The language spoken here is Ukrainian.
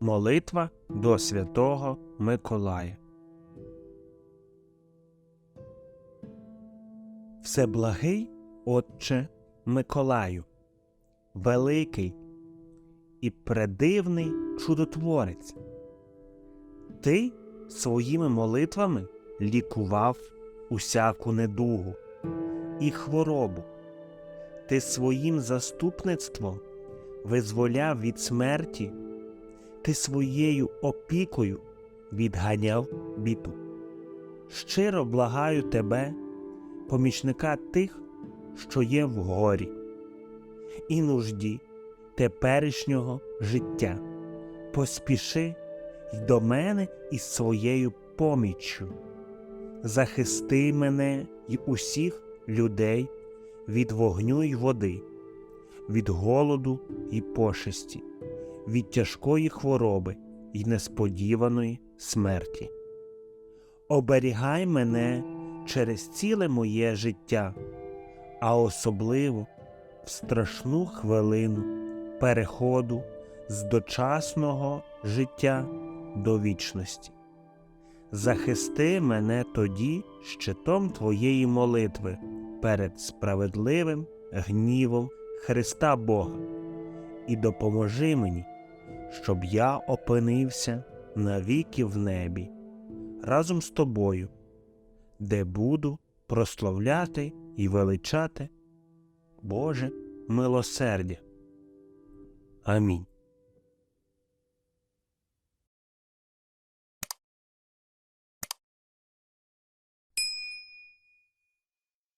Молитва до святого Миколая. Всеблагий Отче Миколаю, великий і предивний чудотворець. Ти своїми молитвами лікував усяку недугу і хворобу. Ти своїм заступництвом визволяв від смерті, ти своєю опікою відганяв біду. Щиро благаю тебе, помічника тих, що є в горі, і нужді теперішнього життя. Поспіши й до мене із своєю поміччю. Захисти мене й усіх людей від вогню й води, від голоду й пошесті, від тяжкої хвороби й несподіваної смерті. Оберігай мене через ціле моє життя, а особливо в страшну хвилину переходу з дочасного життя до вічності. Захисти мене тоді щитом Твоєї молитви перед справедливим гнівом Христа Бога, і допоможи мені, щоб я опинився навіки в небі разом з тобою, де буду прославляти і величати Боже милосердя. Амінь.